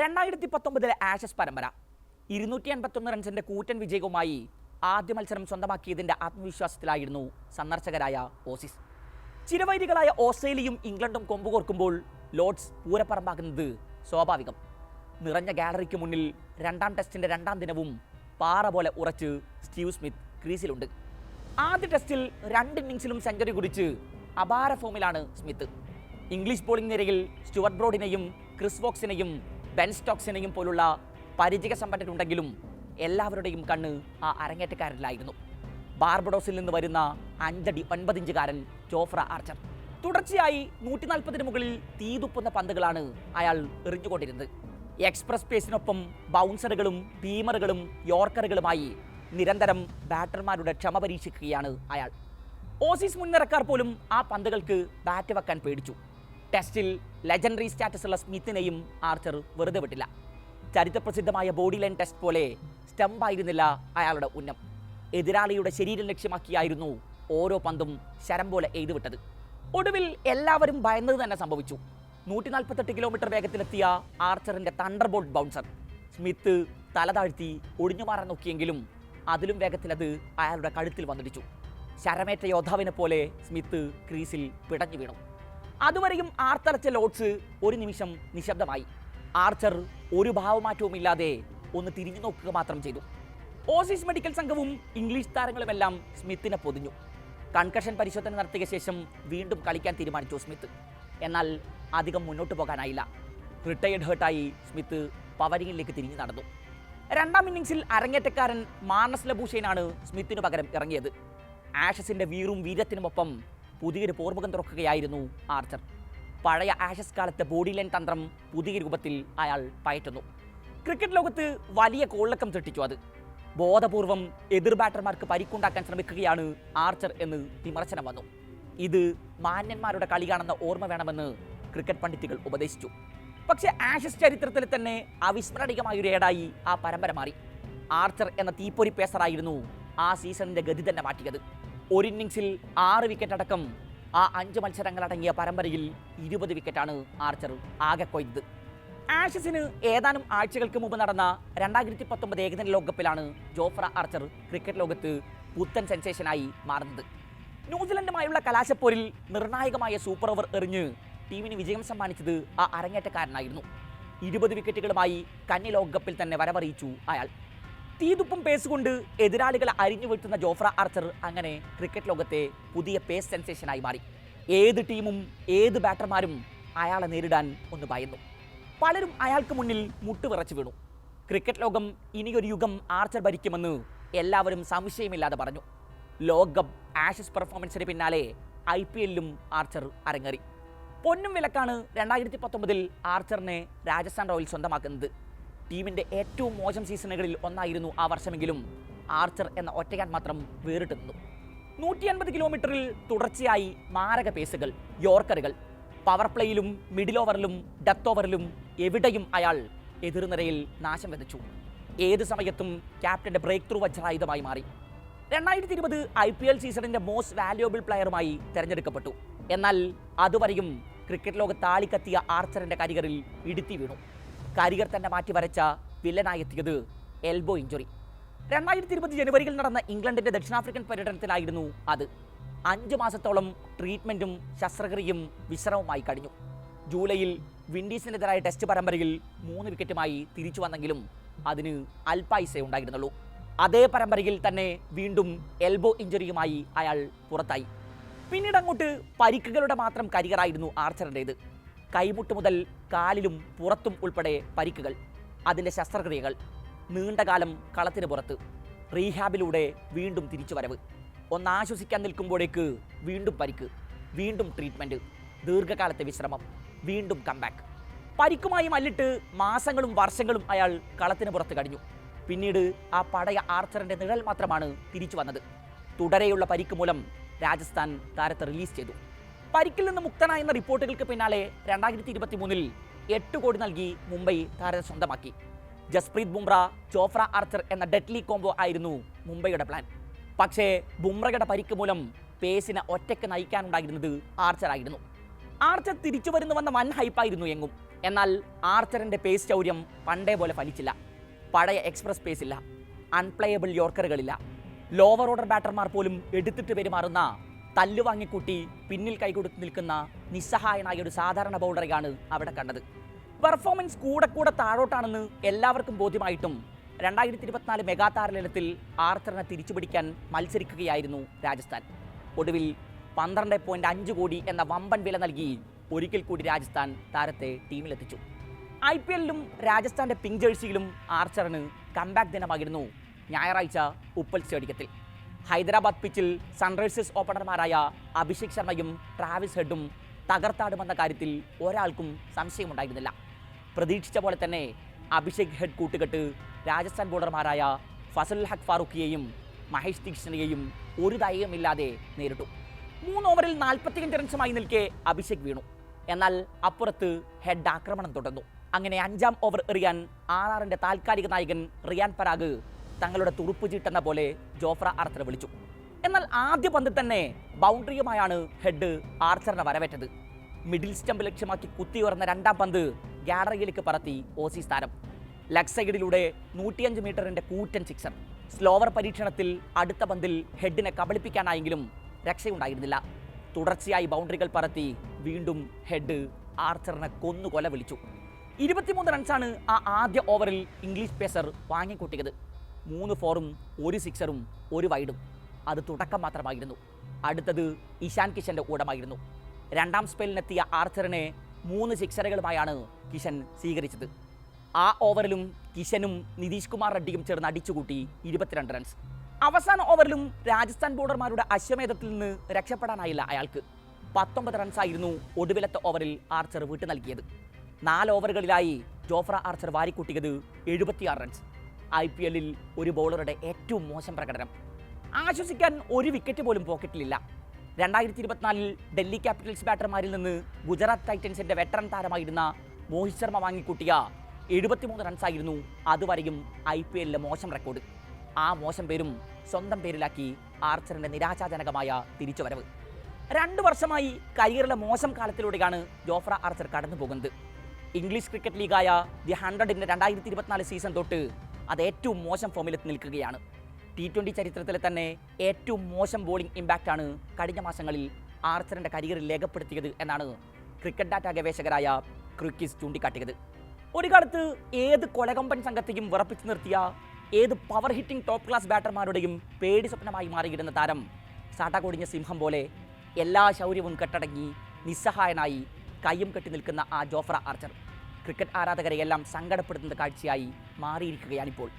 രണ്ടായിരത്തി പത്തൊമ്പതിലെ ആഷസ് പരമ്പര. ഇരുന്നൂറ്റി അൻപത്തൊന്ന് റൺസിന്റെ കൂറ്റൻ വിജയവുമായി ആദ്യ മത്സരം സ്വന്തമാക്കിയതിന്റെ ആത്മവിശ്വാസത്തിലായിരുന്നു സന്ദർശകരായ ഓസിസ്. ചിരവൈരികളായ ഓസ്ട്രേലിയയും ഇംഗ്ലണ്ടും കൊമ്പുകോർക്കുമ്പോൾ ലോഡ്സ് പൂരപ്പറമ്പാകുന്നത് സ്വാഭാവികം. നിറഞ്ഞ ഗാലറിക്ക് മുന്നിൽ രണ്ടാം ടെസ്റ്റിന്റെ രണ്ടാം ദിനവും പാറ പോലെ ഉറച്ച് സ്റ്റീവ് സ്മിത്ത് ക്രീസിലുണ്ട്. ആദ്യ ടെസ്റ്റിൽ രണ്ട് ഇന്നിംഗ്സിലും സെഞ്ചുറി കുടിച്ച് അപാര ഫോമിലാണ് സ്മിത്ത്. ഇംഗ്ലീഷ് ബോളിംഗ് നിരയിൽ സ്റ്റുവർട്ട് ബ്രോഡിനെയും ക്രിസ് വോക്സിനെയും ബെൻ സ്റ്റോക്സിനെയും പോലുള്ള പരിചയ സമ്പന്നരുണ്ടെങ്കിലും എല്ലാവരുടെയും കണ്ണ് ആ അരങ്ങേറ്റക്കാരനിലായിരുന്നു ബാർബഡോസിൽ നിന്ന് വരുന്ന അഞ്ചടി ഒൻപതിഞ്ചുകാരൻ ജോഫ്ര ആർച്ചർ. തുടർച്ചയായി നൂറ്റി നാൽപ്പതിന് മുകളിൽ തീതുപ്പുന്ന പന്തുകളാണ് അയാൾ എറിഞ്ഞുകൊണ്ടിരുന്നത്. എക്സ്പ്രസ് പേസിനൊപ്പം ബൗൺസറുകളും ബീമറുകളും യോർക്കറുകളുമായി നിരന്തരം ബാറ്റർമാരുടെ ക്ഷമ പരീക്ഷിക്കുകയാണ് അയാൾ. ഓസീസ് മുൻനിരക്കാർ പോലും ആ പന്തുകൾക്ക് ബാറ്റ് വെക്കാൻ പേടിച്ചു. ടെസ്റ്റിൽ ലെജൻഡറി സ്റ്റാറ്റസ് ഉള്ള സ്മിത്തിനെയും ആർച്ചർ വെറുതെ വിട്ടില്ല. ചരിത്രപ്രസിദ്ധമായ ബോഡി ലൈൻ ടെസ്റ്റ് പോലെ സ്റ്റംപായിരുന്നില്ല അയാളുടെ ഉന്നം. എതിരാളിയുടെ ശരീരം ലക്ഷ്യമാക്കിയായിരുന്നു ഓരോ പന്തും ശരം പോലെ എഴുതുവിട്ടത് ഒടുവിൽ എല്ലാവരും ഭയന്നത് തന്നെ സംഭവിച്ചു. നൂറ്റി നാൽപ്പത്തെട്ട് കിലോമീറ്റർ വേഗത്തിലെത്തിയ ആർച്ചറിന്റെ തണ്ടർ ബോൾട്ട് ബൗൺസർ സ്മിത്ത് തല താഴ്ത്തി ഒടിഞ്ഞു മാറാൻ നോക്കിയെങ്കിലും അതിലും വേഗത്തിലത് അയാളുടെ കഴുത്തിൽ വന്നിടിച്ചു. ശരമേറ്റ യോദ്ധാവിനെ പോലെ സ്മിത്ത് ക്രീസിൽ പിടഞ്ഞു വീണു. അതുവരെയും ആർത്തടച്ച ലോഡ്സ് ഒരു നിമിഷം നിശബ്ദമായി. ആർച്ചർ ഒരു ഭാവമാറ്റവുമില്ലാതെ ഒന്ന് തിരിഞ്ഞു നോക്കുക മാത്രം ചെയ്തു. ഓസീസ് മെഡിക്കൽ സംഘവും ഇംഗ്ലീഷ് താരങ്ങളുമെല്ലാം സ്മിത്തിനെ പൊതിഞ്ഞു. കൺകഷൻ പരിശോധന നടത്തിയ ശേഷം വീണ്ടും കളിക്കാൻ തീരുമാനിച്ചു സ്മിത്ത്. എന്നാൽ അധികം മുന്നോട്ട് പോകാനായില്ല. റിട്ടയേർഡ് ഹേർട്ടായി സ്മിത്ത് പവരിങ്ങിലേക്ക് തിരിഞ്ഞു നടന്നു. രണ്ടാം ഇന്നിംഗ്സിൽ അരങ്ങേറ്റക്കാരൻ മാർണസ് ലബൂഷേനാണ് സ്മിത്തിനു പകരം ഇറങ്ങിയത്. ആഷസിന്റെ വീറും വീര്യത്തിനുമൊപ്പം പുതിയൊരു പോർമുഖം തുറക്കുകയായിരുന്നു ആർച്ചർ. പഴയ ആഷസ് കാലത്തെ ബോഡി ലൈൻ തന്ത്രം പുതിയ രൂപത്തിൽ അയാൾ പയറ്റുന്നു. ക്രിക്കറ്റ് ലോകത്ത് വലിയ കോളക്കം തെട്ടിച്ചു അത്. ബോധപൂർവം എതിർ ബാറ്റർമാർക്ക് പരിക്കുണ്ടാക്കാൻ ശ്രമിക്കുകയാണ് ആർച്ചർ എന്ന് വിമർശനം വന്നു. ഇത് മാന്യന്മാരുടെ കളിയാണെന്ന ഓർമ്മ വേണമെന്ന് ക്രിക്കറ്റ് പണ്ഡിറ്റുകൾ ഉപദേശിച്ചു. പക്ഷേ ആഷസ് ചരിത്രത്തിൽ തന്നെ അവിസ്മരണീയമായ ഒരു ഏടായി ആ പരമ്പര മാറി. ആർച്ചർ എന്ന തീപ്പൊരി പേസറായിരുന്നു ആ സീസണിന്റെ ഗതി തന്നെ മാറ്റിയത്. ഒരു ഇന്നിംഗ്സിൽ ആറ് വിക്കറ്റ് അടക്കം ആ അഞ്ച് മത്സരങ്ങളടങ്ങിയ പരമ്പരയിൽ ഇരുപത് വിക്കറ്റാണ് ആർച്ചർ ആകെ കൊയ്തത് ആഷസിന് ഏതാനും ആഴ്ചകൾക്ക് മുമ്പ് നടന്ന രണ്ടായിരത്തി പത്തൊമ്പത് ഏകദിന ലോകകപ്പിലാണ് ജോഫ്ര ആർച്ചർ ക്രിക്കറ്റ് ലോകത്ത് പുത്തൻ സെൻസേഷനായി മാറുന്നത്. ന്യൂസിലൻഡുമായുള്ള കലാശപ്പോരിൽ നിർണായകമായ സൂപ്പർ ഓവർ എറിഞ്ഞ് ടീമിന് വിജയം സമ്മാനിച്ചത് ആ അരങ്ങേറ്റക്കാരനായിരുന്നു. ഇരുപത് വിക്കറ്റുകളുമായി കന്നി ലോകകപ്പിൽ തന്നെ വരവറിയിച്ചു അയാൾ. തീതുപ്പും പേസ് കൊണ്ട് എതിരാളികളെ അരിഞ്ഞു വീഴ്ത്തുന്ന ജോഫ്ര ആർച്ചർ അങ്ങനെ ക്രിക്കറ്റ് ലോകത്തെ പുതിയ പേസ് സെൻസേഷനായി മാറി. ഏത് ടീമും ഏത് ബാറ്റർമാരും അയാളെ നേരിടാൻ ഒന്ന് ഭയന്നു. പലരും അയാൾക്ക് മുന്നിൽ മുട്ടുവിറച്ചു വീണു. ക്രിക്കറ്റ് ലോകം ഇനിയൊരു യുഗം ആർച്ചർ ഭരിക്കുമെന്ന് എല്ലാവരും സംശയമില്ലാതെ പറഞ്ഞു. ലോകകപ്പ് ആഷസ് പെർഫോമൻസിന് പിന്നാലെ ഐ പി എല്ലിലും ആർച്ചർ അരങ്ങേറി. പൊന്നും വിലക്കാണ് രണ്ടായിരത്തി പത്തൊമ്പതിൽ ആർച്ചറിനെ രാജസ്ഥാൻ റോയൽസ് സ്വന്തമാക്കുന്നത്. ടീമിന്റെ ഏറ്റവും മോശം സീസണുകളിൽ ഒന്നായിരുന്നു ആ വർഷമെങ്കിലും ആർച്ചർ എന്ന ഒറ്റയാൻ മാത്രം വേറിട്ട് നിന്നു. നൂറ്റി അൻപത് കിലോമീറ്ററിൽ തുടർച്ചയായി മാരക പേസുകൾ യോർക്കറുകൾ പവർ പ്ലേയിലും മിഡിൽ ഓവറിലും ഡെത്ത് ഓവറിലും എവിടെയും അയാൾ എതിർനിരയിൽ നാശം വിതച്ചു ഏത് സമയത്തും ക്യാപ്റ്റന്റെ ബ്രേക്ക് ത്രൂ വജ്രായുധമായി മാറി. രണ്ടായിരത്തി ഇരുപത് ഐ പി എൽ സീസണിന്റെ മോസ്റ്റ് വാല്യുവബിൾ പ്ലെയറുമായി തിരഞ്ഞെടുക്കപ്പെട്ടു. എന്നാൽ അതുവരെയും ക്രിക്കറ്റ് ലോകത്ത് താളിക്കത്തിയ ആർച്ചറിന്റെ കരിയറിൽ ഇടുത്തി വീണു. കരിയർ തന്നെ മാറ്റി വരച്ച വില്ലനായെത്തിയത് എൽബോ ഇഞ്ചുറി. രണ്ടായിരത്തി ഇരുപത് ജനുവരിയിൽ നടന്ന ഇംഗ്ലണ്ടിന്റെ ദക്ഷിണാഫ്രിക്കൻ പര്യടനത്തിലായിരുന്നു അത്. അഞ്ച് മാസത്തോളം ട്രീറ്റ്മെന്റും ശസ്ത്രക്രിയയും വിശ്രമവുമായി കഴിഞ്ഞു. ജൂലൈയിൽ വിൻഡീസിനെതിരായ ടെസ്റ്റ് പരമ്പരയിൽ മൂന്ന് വിക്കറ്റുമായി തിരിച്ചു വന്നെങ്കിലും അതിന് അൽപായിസേ ഉണ്ടായിരുന്നുള്ളൂ. അതേ പരമ്പരയിൽ തന്നെ വീണ്ടും എൽബോ ഇഞ്ചുറിയുമായി അയാൾ പുറത്തായി. പിന്നീട് അങ്ങോട്ട് പരിക്കുകളുടെ മാത്രം കരിയറായിരുന്നു ആർച്ചറിന്റേത് കൈമുട്ട് മുതൽ കാലിലും പുറത്തും ഉൾപ്പെടെ പരിക്കുകൾ അതിന്റെ ശസ്ത്രക്രിയകൾ നീണ്ടകാലം കളത്തിന് പുറത്ത് റീഹാബിലൂടെ വീണ്ടും തിരിച്ചുവരവ്. ഒന്ന് ആശ്വസിക്കാൻ നിൽക്കുമ്പോഴേക്ക് വീണ്ടും പരിക്ക് വീണ്ടും ട്രീറ്റ്മെന്റ് ദീർഘകാലത്തെ വിശ്രമം വീണ്ടും കംബാക്ക് പരിക്കുമായി മല്ലിട്ട് മാസങ്ങളും വർഷങ്ങളും അയാൾ കളത്തിന് പുറത്ത് കഴിഞ്ഞു. പിന്നീട് ആ പടയ ആർച്ചറിന്റെ നിഴൽ മാത്രമാണ് തിരിച്ചു വന്നത്. തുടരെയുള്ള പരിക്ക് മൂലം രാജസ്ഥാൻ താരത്തെ റിലീസ് ചെയ്തു. പരിക്കിൽ നിന്ന് മുക്തനായെന്ന റിപ്പോർട്ടുകൾക്ക് പിന്നാലെ രണ്ടായിരത്തി ഇരുപത്തി മൂന്നിൽ എട്ട് കോടി നൽകി മുംബൈ താരം സ്വന്തമാക്കി. ജസ്പ്രീത് ബുംറ ചോഫ്ര ആർച്ചർ എന്ന ഡെഡ്ലി കോംബോ ആയിരുന്നു മുംബൈയുടെ പ്ലാൻ. പക്ഷേ ബുംറയുടെ പരിക്ക് മൂലം പേസിനെ ഒറ്റയ്ക്ക് നയിക്കാനുണ്ടായിരുന്നത് ആർച്ചർ ആയിരുന്നു. ആർച്ചർ തിരിച്ചു വരുന്നുവെന്ന വൻ ഹൈപ്പായിരുന്നു എങ്ങും. എന്നാൽ ആർച്ചറിന്റെ പേസ് ചൗര്യം പണ്ടേ പോലെ ഫലിച്ചില്ല. പഴയ എക്സ്പ്രസ് പേസ് ഇല്ല. അൺപ്ലേയബിൾ യോർക്കറുകളില്ല ലോവർ ഓർഡർ ബാറ്റർമാർ പോലും എടുത്തിട്ട് പെരുമാറുന്ന തല്ലു വാങ്ങിക്കൂട്ടി പിന്നിൽ കൈകൊടുത്ത് നിൽക്കുന്ന നിസ്സഹായനായ ഒരു സാധാരണ ബൗളറെയാണ് അവിടെ കണ്ടത്. പെർഫോമൻസ് കൂടെ കൂടെ താഴോട്ടാണെന്ന് എല്ലാവർക്കും ബോധ്യമായിട്ടും രണ്ടായിരത്തി ഇരുപത്തിനാല് മെഗാ താരലത്തിൽ ആർച്ചറിനെ തിരിച്ചുപിടിക്കാൻ മത്സരിക്കുകയായിരുന്നു രാജസ്ഥാൻ. ഒടുവിൽ പന്ത്രണ്ട് പോയിന്റ് അഞ്ച് കോടി എന്ന വമ്പൻ വില നൽകി ഒരിക്കൽ കൂടി രാജസ്ഥാൻ താരത്തെ ടീമിലെത്തിച്ചു. ഐ പി എല്ലിലും രാജസ്ഥാന്റെ പിങ്ക് ജേഴ്സിയിലും ആർച്ചറിന് കംബാക്ക് ദിനമായിരുന്നു ഞായറാഴ്ച ഉപ്പൽ സ്റ്റേഡിയത്തിൽ. ഹൈദരാബാദ് പിച്ചിൽ സൺറൈസേഴ്സ് ഓപ്പണർമാരായ അഭിഷേക് ശർമ്മയും ട്രാവിസ് ഹെഡും തകർത്താടുമെന്ന കാര്യത്തിൽ ഒരാൾക്കും സംശയമുണ്ടായിരുന്നില്ല. പ്രതീക്ഷിച്ച പോലെ തന്നെ അഭിഷേക് ഹെഡ് കൂട്ടുകെട്ട് രാജസ്ഥാൻ ബോളർമാരായ ഫസൽ ഹക് ഫാറൂഖിയെയും മഹേഷ് ദീക്ഷിണിയെയും ഒരു ദയവുമില്ലാതെ നേരിട്ടു. മൂന്ന് ഓവറിൽ നാൽപ്പത്തിയഞ്ച് റൺസുമായി നിൽക്കെ അഭിഷേക് വീണു. എന്നാൽ അപ്പുറത്ത് ഹെഡ് ആക്രമണം തുടർന്നു. അങ്ങനെ അഞ്ചാം ഓവർ എറിയാൻ ആർ താൽക്കാലിക നായകൻ റിയാൻ പരാഗ് തങ്ങളുടെ തുറുപ്പ് ചീട്ടെന്ന പോലെ ജോഫ്ര ആർച്ചറെ വിളിച്ചു. എന്നാൽ ആദ്യ പന്തിൽ തന്നെ ബൗണ്ടറിയുമായാണ് ഹെഡ് ആർച്ചറിനെ വരവേറ്റത്. മിഡിൽ സ്റ്റംപ് ലക്ഷ്യമാക്കി കുത്തിയുറന്ന രണ്ടാം പന്ത് ഗാലറിയിലേക്ക് പറത്തി ഓസീസ് താരം ലെഗ് സൈഡിലൂടെ നൂറ്റിയഞ്ച് മീറ്ററിന്റെ കൂറ്റൻ സിക്സർ സ്ലോവർ പരീക്ഷണത്തിൽ അടുത്ത പന്തിൽ ഹെഡിനെ കബളിപ്പിക്കാനായെങ്കിലും രക്ഷയുണ്ടായിരുന്നില്ല. തുടർച്ചയായി ബൗണ്ടറികൾ പറത്തി വീണ്ടും ഹെഡ് ആർച്ചറിനെ കൊന്നുകൊല വിളിച്ചു. ഇരുപത്തിമൂന്ന് റൺസാണ് ആ ആദ്യ ഓവറിൽ ഇംഗ്ലീഷ് പേസർ വാങ്ങിക്കൂട്ടിയത്. മൂന്ന് ഫോറും ഒരു സിക്സറും ഒരു വൈഡും അത് തുടക്കം മാത്രമായിരുന്നു. അടുത്തത് ഇഷാൻ കിഷന്റെ ഊടമായിരുന്നു രണ്ടാം സ്പെല്ലിനെത്തിയ ആർച്ചറിനെ മൂന്ന് സിക്സറുകളുമായാണ് കിഷൻ സ്വീകരിച്ചത്. ആ ഓവറിലും കിഷനും നിതീഷ് കുമാർ റെഡ്ഡിയും ചേർന്ന് അടിച്ചുകൂട്ടി ഇരുപത്തിരണ്ട് റൺസ് അവസാന ഓവറിലും രാജസ്ഥാൻ ബോളർമാരുടെ അശ്വമേധത്തിൽ നിന്ന് രക്ഷപ്പെടാനായില്ല അയാൾക്ക്. പത്തൊമ്പത് റൺസായിരുന്നു ഒടുവിലത്തെ ഓവറിൽ ആർച്ചർ വിട്ടു നൽകിയത് നാല് ഓവറുകളിലായി ജോഫ്ര ആർച്ചർ വാരിക്കൂട്ടിയത് എഴുപത്തിയാറ് റൺസ് ഐ പി എല്ലിൽ ഒരു ബൗളറുടെ ഏറ്റവും മോശം പ്രകടനം. ആശ്വസിക്കാൻ ഒരു വിക്കറ്റ് പോലും പോക്കറ്റിലില്ല. രണ്ടായിരത്തി ഇരുപത്തിനാലിൽ ഡൽഹി ക്യാപിറ്റൽസ് ബാറ്റർമാരിൽ നിന്ന് ഗുജറാത്ത് ടൈറ്റൻസിന്റെ വെറ്ററൻ താരമായിരുന്ന മോഹിത് ശർമ്മ വാങ്ങിക്കൂട്ടിയ എഴുപത്തിമൂന്ന് റൺസായിരുന്നു അതുവരെയും ഐ പി എല്ലിലെ മോശം റെക്കോർഡ് ആ മോശം പേരും സ്വന്തം പേരിലാക്കി ആർച്ചറിന്റെ നിരാശാജനകമായ തിരിച്ചുവരവ്. രണ്ടു വർഷമായി കരിയറിലെ മോശം കാലത്തിലൂടെയാണ് ജോഫ്ര ആർച്ചർ കടന്നു പോകുന്നത് ഇംഗ്ലീഷ് ക്രിക്കറ്റ് ലീഗായ ദി ഹൺഡ്രഡിന്റെ രണ്ടായിരത്തി ഇരുപത്തിനാല് സീസൺ തൊട്ട് അത് ഏറ്റവും മോശം ഫോമിലെത്തി നിൽക്കുകയാണ്. ടി ട്വന്റി ചരിത്രത്തിലെ തന്നെ ഏറ്റവും മോശം ബോളിംഗ് ഇമ്പാക്റ്റാണ് കഴിഞ്ഞ മാസങ്ങളിൽ ആർച്ചറിന്റെ കരിയറിൽ രേഖപ്പെടുത്തിയത് എന്നാണ് ക്രിക്കറ്റ് ഡാറ്റ ഗവേഷകരായ ക്രിക്കിസ് ചൂണ്ടിക്കാട്ടിയത്. ഒരു കാലത്ത് ഏത് കൊലകമ്പൻ സംഘത്തെയും വിറപ്പിച്ചു നിർത്തിയ ഏത് പവർ ഹിറ്റിംഗ് ടോപ്പ് ക്ലാസ് ബാറ്റർമാരുടെയും പേടി സ്വപ്നമായി മാറിയിരുന്ന താരം സാട്ടാകൊടിഞ്ഞ സിംഹം പോലെ എല്ലാ ശൗര്യവും കെട്ടടങ്ങി നിസ്സഹായനായി കയ്യും കെട്ടി നിൽക്കുന്ന ആ ജോഫ്ര ആർച്ചർ. ക്രിക്കറ്റ് ആരാധകരെയെല്ലാം സങ്കടപ്പെടുത്തുന്ന കാഴ്ചയായി മാറിയിരിക്കുകയാണിപ്പോൾ.